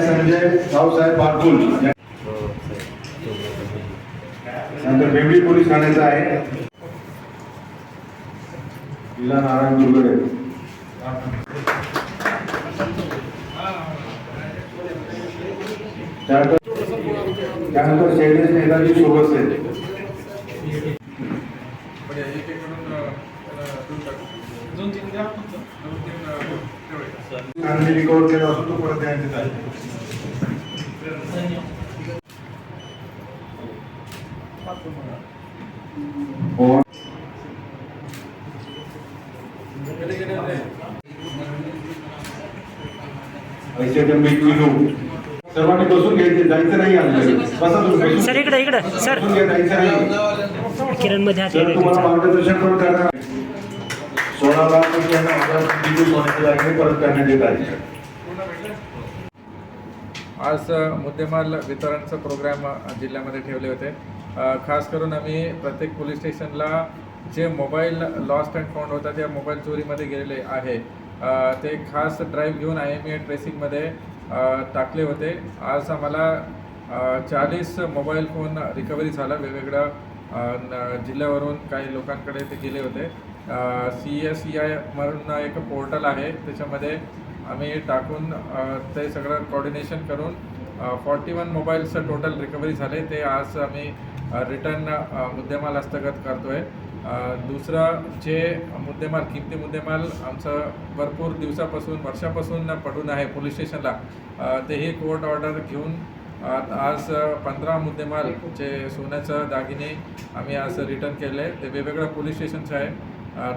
संजय भाऊसाहेब बारकुल नंतर बेबडी पोलीस ठाण्याचा आहे जिल्हा नारायण दुर्गडे त्यानंतर त्यानंतर शैलेश नेताजी सोबत आहेत म्हणजे एक एक करून अ, त्याला देऊन टाकू. दोन तीन द्या फक्त. दोन तीन अ, ठेवायचे. आणि रिकवर केला असतो तो परत द्यायचे आहे हो पैशाचे मीठ किलो सर्वांनी बसून घ्यायचे जायचं नाही बसा तुम्ही. सर इकडे इकडे. सर. किरणमध्ये तुम्हाला मार्गदर्शन पण करणार. सोळा लाख रुपयांना परत करण्यात येत आहे. आज मुद्देमाल वितरणचा प्रोग्राम जिल्ह्यामध्ये ठेवले होते. खास करून आम्ही प्रत्येक पोलीस स्टेशनला जे मोबाईल लॉस्ट अँड फाउंड होता त्या मोबाईल चोरीमध्ये गेलेले आहे. ते खास ड्राईव्ह घेऊन आय एम ए ट्रेसिंगमध्ये टाकले होते. आज आम्हाला चाळीस मोबाईल फोन रिकव्हरी झाला. वेगवेगळ्या न- जिल्ह्यावरून काही लोकांकडे ते गेले होते. सी एस सी आय म्हणून एक पोर्टल आहे. त्याच्यामध्ये आम्ही टाकून ते सगळं कॉर्डिनेशन करून forty one mobiles total recovery झाले. ते आज आम्ही रिटर्न मुद्देमाल हस्तगत करतो आहे दुसरा जे मुद्देमाल किमती मुद्देमाल आमचं भरपूर दिवसापासून वर्षापासून पडून आहे पोलीस स्टेशनला तेही कोर्ट ऑर्डर घेऊन आज पंधरा मुद्देमाल जे सोन्याचं दागिने आम्ही आज रिटर्न केले ते वेगवेगळ्या पोलीस स्टेशनचं आहे.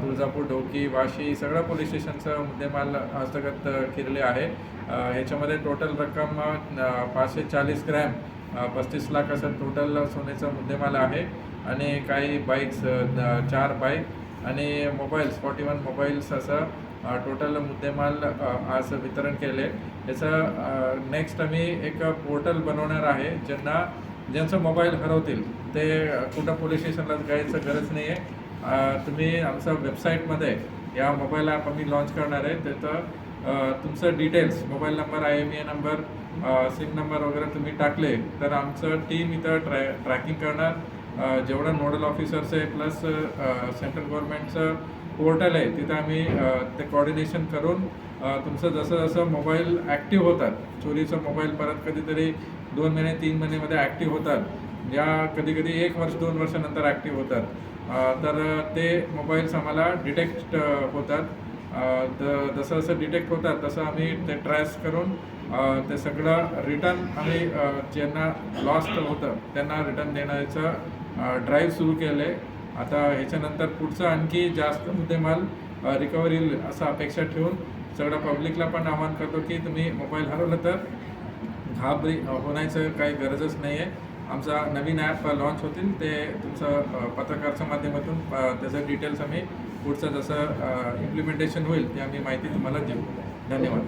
तुळजापूर डोकी वाशी सगळ्या पोलीस स्टेशनचं मुद्देमाल हस्तगत केलेले आहे. ह्याच्यामध्ये टोटल रक्कम पाचशे चाळीस ग्रॅम पस्तीस लाख असं टोटल सोन्याचा मुद्देमाल आहे. आणि काही बाईक्स चार बाईक आणि मोबाईल्स फॉर्टी वन मोबाईल्स असं टोटल मुद्देमाल असं आज वितरण केले. याचं नेक्स्ट आम्ही एक पोर्टल बनवणार आहे ज्यांना ज्यांचं मोबाईल हरवतील ते कुठं पोलीस स्टेशनला जायचं गरज नाही आहे तुम्ही आमचं वेबसाईटमध्ये या मोबाईल ॲप आम्ही लॉन्च करणार आहे. त्याचं तुमचं details mobile number I M A number SIM number वगैरे तुम्ही टाकले तर आमचं टीम इथं ट्रॅ ट्रॅकिंग करणार. जेवढं नोडल ऑफिसर्स आहे प्लस सेंट्रल गव्हर्नमेंटचं पोर्टल आहे तिथं आम्ही ते कॉर्डिनेशन करून तुमचं जसं जसं मोबाईल ॲक्टिव्ह होतात चोरीचं मोबाईल परत कधीतरी दोन महिने तीन महिन्यामध्ये ॲक्टिव्ह होतात. या कधी कधी एक वर्ष दोन वर्षानंतर ॲक्टिव्ह होतात. तर ते मोबाईल्स आम्हाला डिटेक्ट होतात. जसं जसं डिटेक्ट होतात तसं आम्ही ते ट्रॅस करून ते सगळं रिटर्न आम्ही ज्यांना लॉस्ट होतं त्यांना रिटर्न देण्याचं ड्राईव्ह सुरू केलं. आहे आता ह्याच्यानंतर पुढचं आणखी जास्त मुद्देमाल रिकव्हरी येईल असं अपेक्षा ठेवून सगळं पब्लिकला पण आवाहन करतो की तुम्ही मोबाईल हरवलं तर घाबरी होण्याचं काही गरजच नाही आहे आमचा नवीन ॲप लॉन्च होतील. ते तुमचं पत्रकारच्या माध्यमातून त्याचं डिटेल्स आम्ही पुढचं जसं इम्प्लिमेंटेशन होईल ते आम्ही माहिती तुम्हाला देऊ. धन्यवाद.